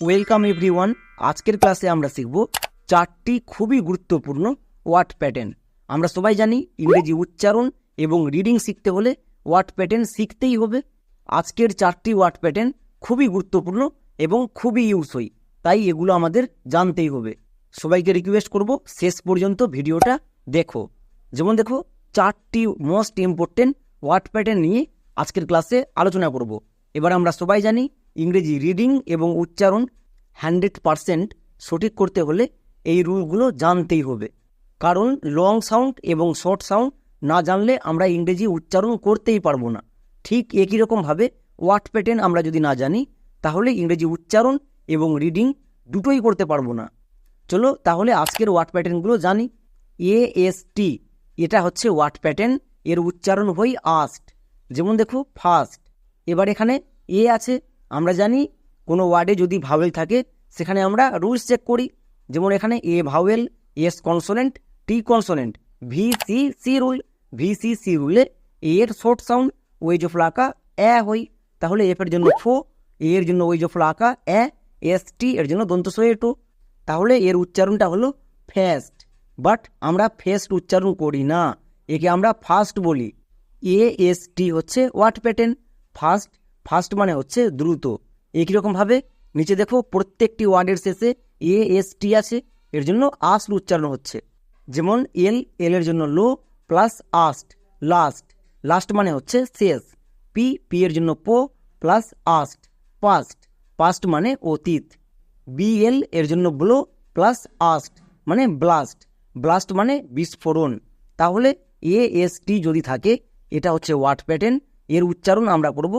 Welcome everyone আজকের ক্লাসে আমরা শিখব চারটি খুবই গুরুত্বপূর্ণ ওয়ার্ড প্যাটার্ন আমরা সবাই জানি ইংরেজি উচ্চারণ এবং রিডিং শিখতে হলে ওয়ার্ড প্যাটার্ন শিখতেই হবে। আজকের চারটি ওয়ার্ড প্যাটার্ন খুবই গুরুত্বপূর্ণ এবং খুবই ইউজই তাই এগুলো আমাদের জানতেই হবে। সবাইকে রিকোয়েস্ট করব শেষ পর্যন্ত ভিডিওটা দেখো। যেমন দেখো, চারটি মোস্ট ইম্পর্টেন্ট ওয়ার্ড প্যাটার্ন নিয়ে আজকের ক্লাসে আলোচনা করব। এবার আমরা সবাই জানি ইংরেজি রিডিং এবং উচ্চারণ হান্ড্রেড পারসেন্ট সঠিক করতে হলে এই রুলগুলো জানতেই হবে। কারণ লং সাউন্ড এবং শর্ট সাউন্ড না জানলে আমরা ইংরেজি উচ্চারণ করতেই পারব না। ঠিক একই রকমভাবে ওয়ার্ড প্যাটার্ন আমরা যদি না জানি, তাহলে ইংরেজি উচ্চারণ এবং রিডিং দুটোই করতে পারব না। চলো তাহলে আজকের ওয়ার্ড প্যাটার্নগুলো জানি। এ এস টি এটা হচ্ছে ওয়ার্ড প্যাটার্ন এর উচ্চারণ হই আস্ট। যেমন দেখো ফার্স্ট এবার এখানে এ আছে আমরা জানি কোনো ওয়ার্ডে যদি ভাওয়েল থাকে, সেখানে আমরা রুলস চেক করি। যেমন এখানে A vowel, S consonant, T consonant, V, C C rule, V, C C রুলে A এর শর্ট সাউন্ড, ওয়েজ অফ লাকা এ হই। তাহলে এফ এর জন্য ফো, এ এর জন্য ওয়েজ অফ লাকা এ এস, টি এর জন্য দন্ত টো। তাহলে এর উচ্চারণটা হলো ফেস্ট। বাট আমরা ফেস্ট উচ্চারণ করি না, একে আমরা ফাস্ট বলি। এ, এস, টি হচ্ছে ওয়াট প্যাটার্ন। ফাস্ট ফাস্ট মানে হচ্ছে দ্রুত। একই রকমভাবে নিচে দেখো প্রত্যেকটি ওয়ার্ডের শেষে এ, এস, টি আছে, এর জন্য আস্ট উচ্চারণ হচ্ছে। যেমন এল এল এর জন্য lo, plus ast, last. Last মানে হচ্ছে শেষ। পি পি এর জন্য পো, প্লাস আস্ট, পাস্ট। পাস্ট মানে অতীত। বিএল এর জন্য ব্লো, প্লাস আস্ট মানে ব্লাস্ট। ব্লাস্ট মানে বিস্ফোরণ। তাহলে এ, এস, টি যদি থাকে, এটা হচ্ছে ওয়ার্ড প্যাটার্ন। এর উচ্চারণ আমরা করব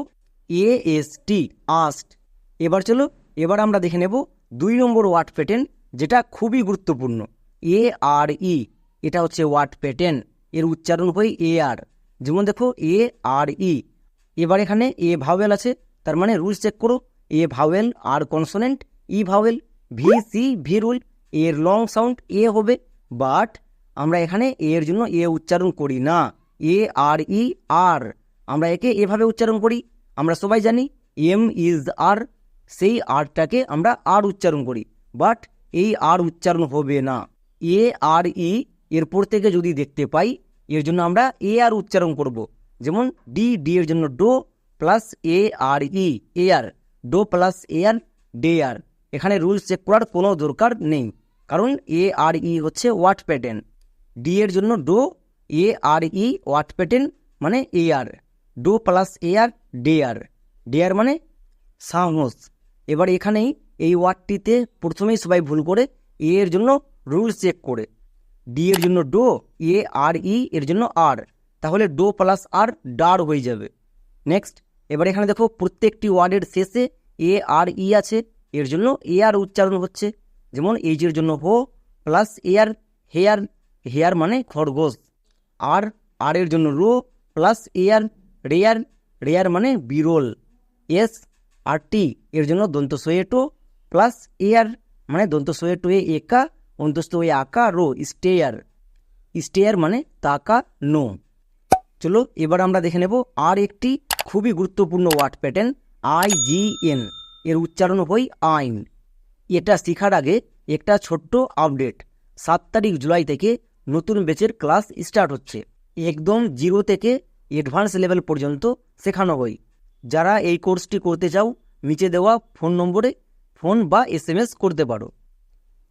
এ এস টি আস্ট এবার চলো, এবার আমরা দেখে নেব দুই নম্বর ওয়ার্ড প্যাটার্ন যেটা খুবই গুরুত্বপূর্ণ। এ আর ই এটা হচ্ছে ওয়ার্ড প্যাটার্ন এর উচ্চারণ হয় এ আর যেমন দেখো এ আর ই এবার এখানে এ ভাওয়েল আছে, তার মানে রুলস চেক করো। A vowel R consonant E vowel V C V rule এর লং সাউন্ড এ হবে বাট আমরা এখানে এর জন্য এ উচ্চারণ করি না। এ আর ই আর আমরা একে এভাবে উচ্চারণ করি। আমরা সবাই জানি এম ইজ আর সেই আরটাকে আমরা আর উচ্চারণ করি। বাট এই আর উচ্চারণ হবে না। এ আর ই এরপর থেকে যদি দেখতে পাই, এর জন্য আমরা এ আর উচ্চারণ করব। যেমন ডি ডি এর জন্য do plus A R E A R do plus A R dare এখানে রুলস চেক করার কোনো দরকার নেই। কারণ এ আর ই হচ্ছে ওয়াট প্যাটার্ন। ডি এর জন্য do A R E word pattern মানে A R do plus A R dare dare মানে সাহস। এবার এখানেই এই ওয়ার্ডটিতে প্রথমেই সবাই ভুল করে এ এর জন্য রুলস চেক করে। ডি এর জন্য ডো, এ, আর, ই এর জন্য আর। তাহলে ডো প্লাস আর, ডার হয়ে যাবে। নেক্সট, এবার এখানে দেখো প্রত্যেকটি ওয়ার্ডের শেষে এ, আর, ই আছে। এর জন্য এ আর উচ্চারণ হচ্ছে। যেমন এইচের জন্য হো প্লাস এয়ার, হেয়ার। হেয়ার মানে খরগোশ। আর আর এর জন্য ro plus air rare rare মানে বিরল। এস আর টি এর জন্য দন্ত সোয়েটো প্লাস এয়ার মানে দন্ত সোয়েটো এ একা অন্তস্থ এ আকা, রো, স্টেয়ার। স্টেয়ার মানে তাকা, নো। চলো, এবার আমরা দেখে নেব আর একটি খুবই গুরুত্বপূর্ণ word pattern, I G N. এর উচ্চারণ হই আইন। এটা শেখার আগে একটা ছোট্ট আপডেট। সাত তারিখ জুলাই থেকে নতুন ব্যাচের ক্লাস স্টার্ট হচ্ছে। একদম জিরো থেকে অ্যাডভান্স লেভেল পর্যন্ত শেখানো হয়। যারা এই কোর্সটি করতে চাও, নিচে দেওয়া ফোন নম্বরে ফোন বা এস করতে পারো।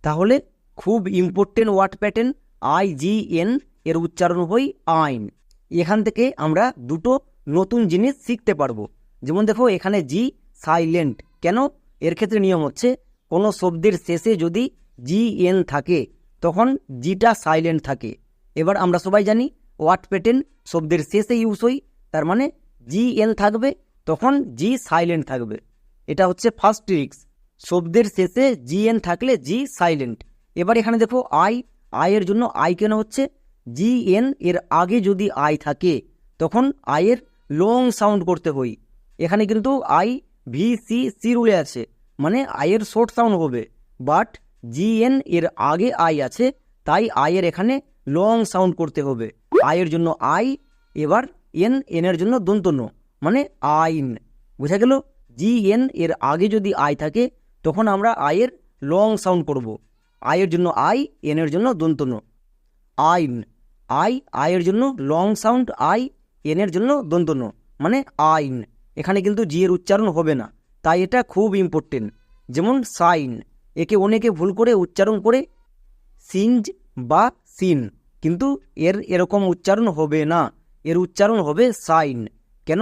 তাহলে খুব important word pattern I G N এর উচ্চারণ হই আইন। এখান থেকে আমরা দুটো নতুন জিনিস শিখতে পারব। যেমন দেখো, এখানে জি সাইলেন্ট কেন? এর ক্ষেত্রে নিয়ম হচ্ছে, কোনো শব্দের শেষে যদি জি এন থাকে, তখন জিটা সাইলেন্ট থাকে। এবার আমরা সবাই জানি ওয়ার্ড প্যাটার্ন শব্দের শেষে ইউজ হই, তার মানে জি এন থাকবে, তখন জি সাইলেন্ট থাকবে। এটা হচ্ছে ফার্স্ট ট্রিক্স। শব্দের শেষে জি এন থাকলে জি সাইলেন্ট। এবার এখানে দেখো আই আয়ের জন্য আই কেন হচ্ছে? জি এন এর আগে যদি আই থাকে, তখন আয়ের লং সাউন্ড করতে হই। এখানে কিন্তু আই, ভি, সি সি রুলে আছে মানে আয়ের শর্ট সাউন্ড হবে। বাট জি এন এর আগে আই আছে, তাই আয়ের এখানে লং সাউন্ড করতে হবে। আয়ের জন্য আই, এবার এন এনের জন্য দন্তন্য মানে আইন। বোঝা গেল? জি, এন এর আগে যদি আই থাকে, তখন আমরা আয়ের লং সাউন্ড করব। আয়ের জন্য আই এনের জন্য দন্তন্য। আইন। আই, আয়ের জন্য লং সাউন্ড, আই এনের জন্য দন্তন্য মানে আইন। এখানে কিন্তু জি এর উচ্চারণ হবে না, তাই এটা খুব ইম্পর্টেন্ট যেমন সাইন, একে অনেকে ভুল করে উচ্চারণ করে সিনজ বা সিন। কিন্তু এর এরকম উচ্চারণ হবে না। এর উচ্চারণ হবে সাইন। কেন?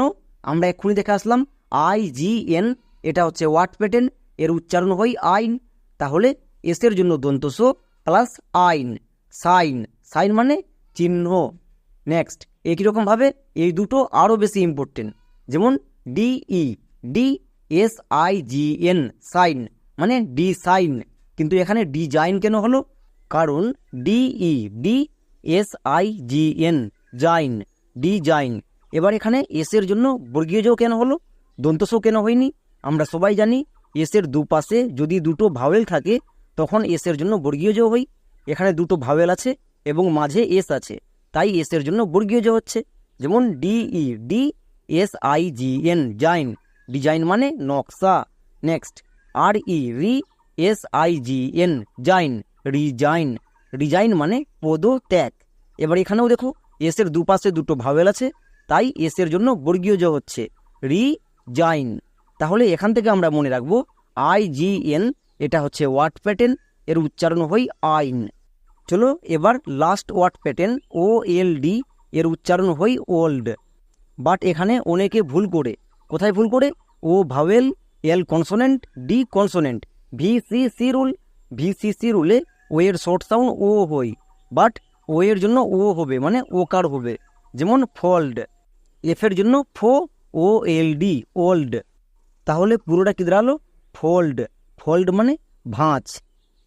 আমরা এক্ষুনি দেখে আসলাম আই জি এন, এটা হচ্ছে ওয়াট প্যাটার্ন। এর উচ্চারণ হয় আইন। তাহলে এসের জন্য দন্তস প্লাস আইন। সাইন। সাইন মানে চিহ্ন। নেক্সট, একই রকমভাবে এই দুটো আরও বেশি ইম্পর্টেন্ট যেমন D E D S I G N, sign মানে ডি সাইন। কিন্তু এখানে ডিজাইন কেন হলো? কারণ D E D S I G N zine design এবার এখানে এসের জন্য বর্গীয় কেন হলো? দন্তস কেন হয়নি? আমরা সবাই জানি এসের দুপাশে যদি দুটো ভাওয়েল থাকে, তখন এসের জন্য বর্গীয় যোগ হয় এখানে দুটো ভাওয়েল আছে এবং মাঝে এস আছে, তাই এসের জন্য বর্গীয় যোগ হচ্ছে। যেমন D E D S I G N zine design মানে নকশা next R E re S I G N zine resign resign মানে পদত্যাগ এবার এখানেও দেখো, এসের দুপাশে দুটো ভাওয়েল আছে, তাই এসের জন্য বর্গীয় যোগ হচ্ছে রি, জাইন। তাহলে এখান থেকে আমরা মনে রাখব আই, জি, এন, এটা হচ্ছে ওয়াট প্যাটেন এর উচ্চারণ হয় আইন। চলো এবার last word pattern O, L, D, এর উচ্চারণ হয় ওল্ড। বাট এখানে অনেকে ভুল করে। কোথায় ভুল করে? O vowel, L consonant, D consonant. V, C C rule, V, C C রুলে O এর শর্ট সাউন্ড ও হই বাট ও এর জন্য ও হবে মানে ওকার হবে? যেমন ফোল্ড এফের জন্য ফো ও এল ডি ওল্ড তাহলে পুরোটা কি দাঁড়াল? ফোল্ড ফোল্ড মানে ভাঁজ।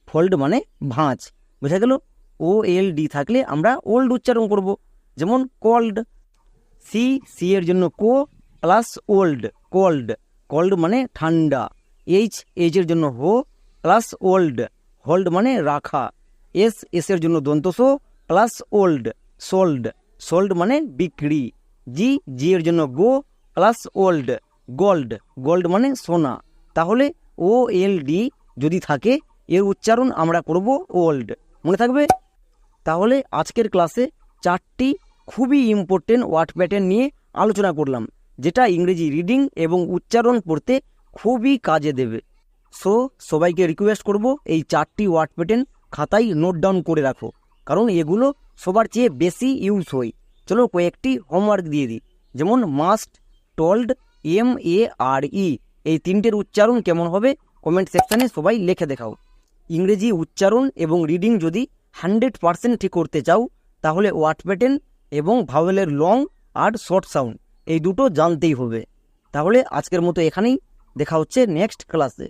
ফোল্ড মানে ভাঁজ। বোঝা গেল? ও এল ডি থাকলে আমরা ওল্ড উচ্চারণ করব। যেমন কোল্ড সি সি এর জন্য co plus old cold cold মানে ঠান্ডা। এইচ এইচ এর জন্য হো প্লাস ওল্ড হোল্ড মানে রাখা। এস এস এর জন্য দন্তসো প্লাস ওল্ড, সোল্ড। সোল্ড মানে বিক্রি। জি জি এর জন্য go, plus old, gold. Gold মানে সোনা। তাহলে ও এল ডি যদি থাকে, এর উচ্চারণ আমরা করব ওল্ড। মনে থাকবে? তাহলে আজকের ক্লাসে চারটি খুবই ইম্পর্টেন্ট ওয়ার্ড প্যাটার্ন নিয়ে আলোচনা করলাম, যেটা ইংরেজি রিডিং এবং উচ্চারণ পড়তে খুবই কাজে দেবে। সো সবাইকে রিকোয়েস্ট করব এই চারটি ওয়ার্ড প্যাটার্ন খাতায় নোট ডাউন করে রাখো। কারণ এগুলো সবার চেয়ে বেশি ইউজ হয়। চলো কয়েকটি হোমওয়ার্ক দিয়ে দিই। যেমন must told M A R E এই তিনটের উচ্চারণ কেমন হবে? কমেন্ট সেকশানে সবাই লিখে দেখাও। ইংরেজি উচ্চারণ এবং রিডিং যদি হান্ড্রেড পার্সেন্ট ঠিক করতে চাও, তাহলে ওয়ার্ড প্যাটার্ন এবং ভাওয়েলের লং আর শর্ট সাউন্ড এই দুটো জানতেই হবে। তাহলে আজকের মতো এখানেই। দেখা হচ্ছে নেক্সট ক্লাসে